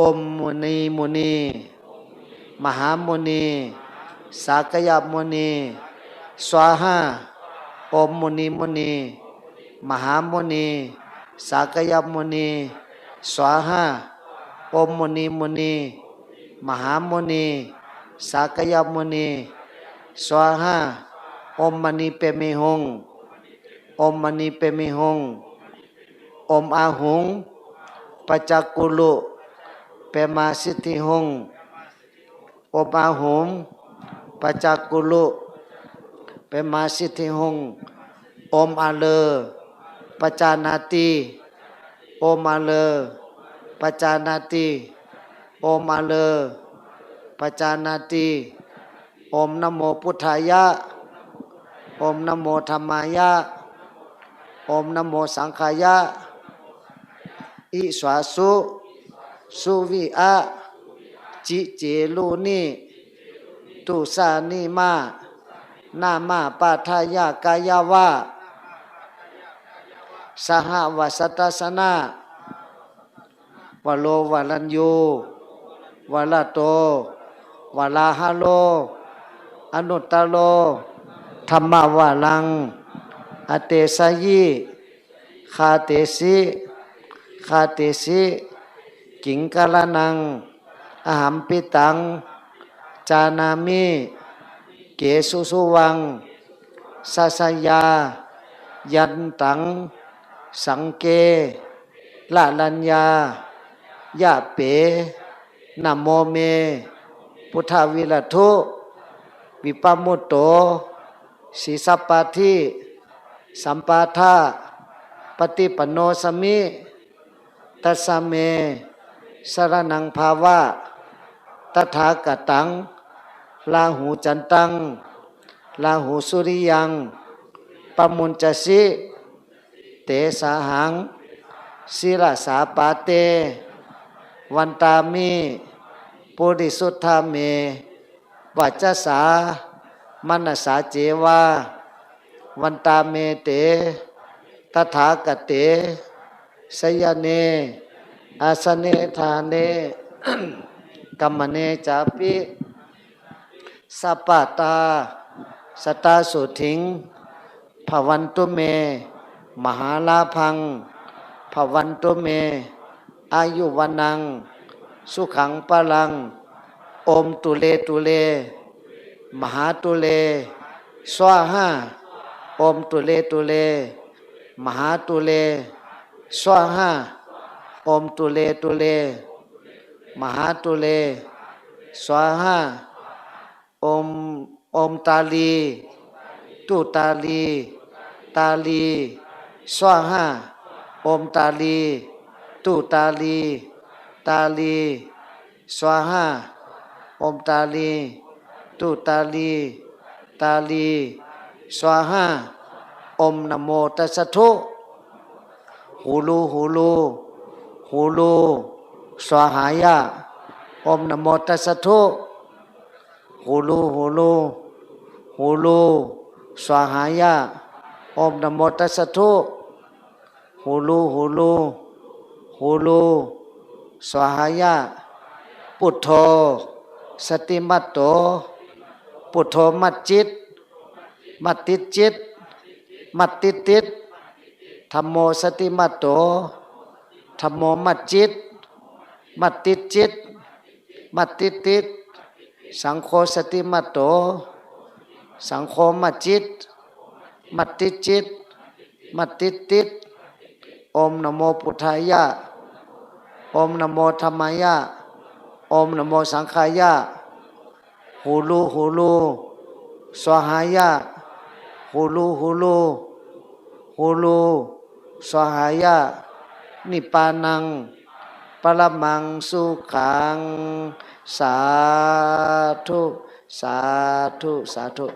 อมมุนีมุนี มหามุนี สากยมุนี สวาหาอมมุนีมุนี มหามุนี สากยมุนี สวาหาอมมุนีมุนี มหามุนี สากยมุนี สวาหาอมมณีเปมิหง อมมณีเปมิหง อมอาหงปัจจกุลุ เปมาสิทธิหงอมอาหุงปัจจกุลุเปมาสิทธิหงอมอาเลปัจจานาติโอมาเลปัจจานาติโอมาเลปัจจานาติโอมนโมพุทธายะโอมนโมธรรมายะโอมนโมสังขายะอิสวาสุ สุวิอะจิเจลูนิตุสานิมานามาปาทายากายาวะสหวัสตัสนาวโลวลัญโยวลาโตวลาฮาโล อนุตตโล ธรรมวาลัง อเตสยิคาเตสิคาเตสิ กิงกาลนัง อาหัมปิตัง จานามิ เกสุสุวังสัสยา ยันตัง สังเกละลัญญายะเปนะโมเม พุทธวิรัตุวิปมุตโตสีสัปปาทิสัมปาทาปฏิปโนสมิ ตัสเม สรนังภาวะตถาคตัง ลาหูจันตัง ลาหูสุริยังปมุญจสิเตสาหังศิลสาปาเต วันตามิปุริสุทธาเมวัจสามนสาเจวาวันตาเมเต ตถาคเตสยเน อาสเนธาเนกัมมเนจาปิสัปปตาสตาสุทิงภวันตุเม มหาลาพังภวันตุเม อายุวันัง สุขังปะลัง อมตุเลตุเล มหาตุเลสวาหาอมตุเลตุเล มหาตุเลสวาหา อมตุเลตุเล มหาตุเล สวาหาอมอมตาลีตุตาลี ตาลีสวาหาอมตาลีตุตาลี ตาลีสวาหาอมตาลีตุตาลี ตาลีสวาหาอมนโมตัสสะทุหูลูหูลู หูลูสวาหายะอมนโมตัสสะทุหูลูหูลูหูลูสวาหายะอมนโมตัสสะทุหูลูหูลูหูลูสวาหายะพุทโธสติมัตโตพุทโธมัดจิต มัดติจิต มัดติติดธรรมโมสติมัตโต ธรรมโมมัดจิต มัดติดจิต มัดติดติดสังโฆสติมัตโต สังโฆมัดจิต มัดติดจิต มัดติดติดอมนโมพุทธายะอมนโมธรรมายะอมนโมสังขายะหูลูหูลูสวหายะหูลูหูลูหูลูสวหายะ นิปานัง ปรมังสุขัง สาธุ สาธุ สาธุ